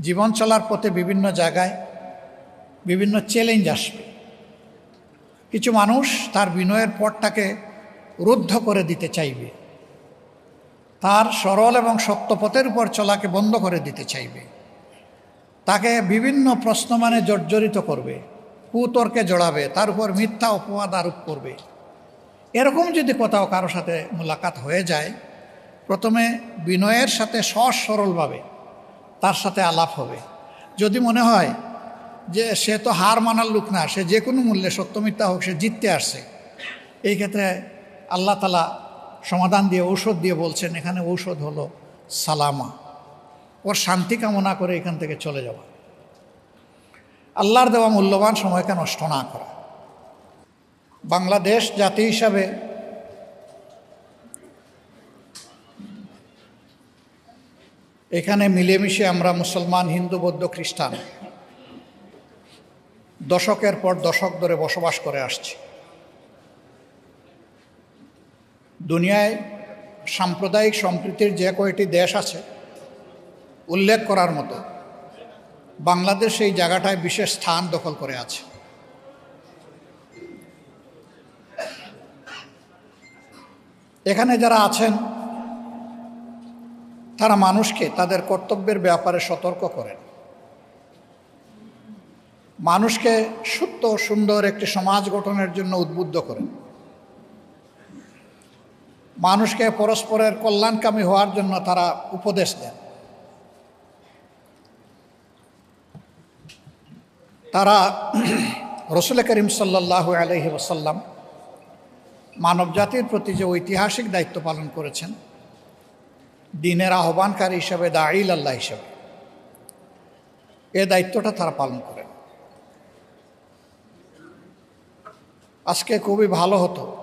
জীবন চলার পথে বিভিন্ন জায়গায় বিভিন্ন চ্যালেঞ্জ আসবে। কিছু মানুষ তার বিনয়ের পথটাকে রুদ্ধ করে দিতে চাইবে। তার সরল এবং সত্য পথের উপর চলাকে বন্ধ করে দিতে চাইবে। তাকে বিভিন্ন প্রশ্ন মানে জর্জরিত করবে, কুতর্কে জড়াবে, তার উপর মিথ্যা অপবাদ আরোপ করবে। এরকম যদি কোথাও কারও সাথে মোলাকাত হয়ে যায়, প্রথমে বিনয়ের সাথে সহজ সরলভাবে তার সাথে আলাপ হবে। যদি মনে হয় যে সে তো হার মানার লোক না, সে যে কোনো মূল্যে সত্য মিথ্যা হোক, সে জিততে আসছে। এই ক্ষেত্রে আল্লাহ তালা সমাধান দিয়ে, ঔষধ দিয়ে বলছেন, এখানে ঔষধ হলো সালামা। ওর শান্তি কামনা করে এখান থেকে চলে যাওয়া। আল্লাহর দেওয়া মূল্যবান সময়কে নষ্ট না করা। বাংলাদেশ জাতি হিসাবে এখানে মিলেমিশে আমরা মুসলমান, হিন্দু, বৌদ্ধ, খ্রিস্টান দশকের পর দশক ধরে বসবাস করে আসছি। দুনিয়ায় সাম্প্রদায়িক সম্প্রীতির যে কয়টি দেশ আছে, উল্লেখ করার মতো বাংলাদেশ এই জায়গাটায় বিশেষ স্থান দখল করে আছে। এখানে যারা আছেন তারা মানুষকে তাদের কর্তব্যের ব্যাপারে সতর্ক করেন। মানুষকে সুস্থ সুন্দর একটি সমাজ গঠনের জন্য উদ্বুদ্ধ করেন। মানুষকে পরস্পরের কল্যাণকামী হওয়ার জন্য তারা উপদেশ দেন। তারা রসুল করিম সাল্লাহ আলহি ওসাল্লাম মানব জাতির প্রতি যে ঐতিহাসিক দায়িত্ব পালন করেছেন দিনের আহ্বানকারী হিসাবে দাইল আল্লাহ হিসাবে। এ দায়িত্বটা তারা পালন করেন। আজকে খুবই ভালো হতো।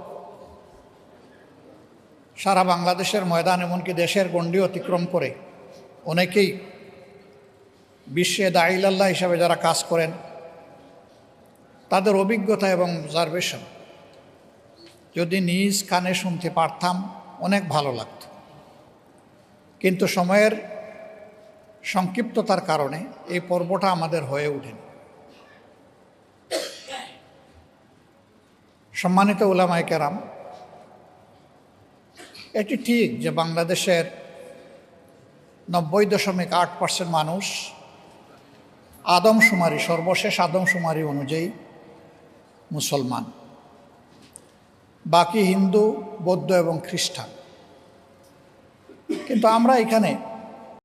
সারা বাংলাদেশের ময়দান, এমনকি দেশের গণ্ডি অতিক্রম করে অনেকেই বিশ্বে দাইল আল্লাহ হিসাবে যারা কাজ করেন, তাদের অভিজ্ঞতা এবং অবজারভেশন যদি নিজ কানে শুনতে পারতাম, অনেক ভালো লাগত। কিন্তু সময়ের সংক্ষিপ্ততার কারণে এই পর্বটা আমাদের হয়ে ওঠেনি। সম্মানিত উলামায় কেরাম, এটি ঠিক যে বাংলাদেশের নব্বই দশমিক আট পার্সেন্ট মানুষ আদমশুমারি, সর্বশেষ আদমশুমারি অনুযায়ী মুসলমান। বাকি হিন্দু, বৌদ্ধ এবং খ্রিস্টান। কিন্তু আমরা এখানে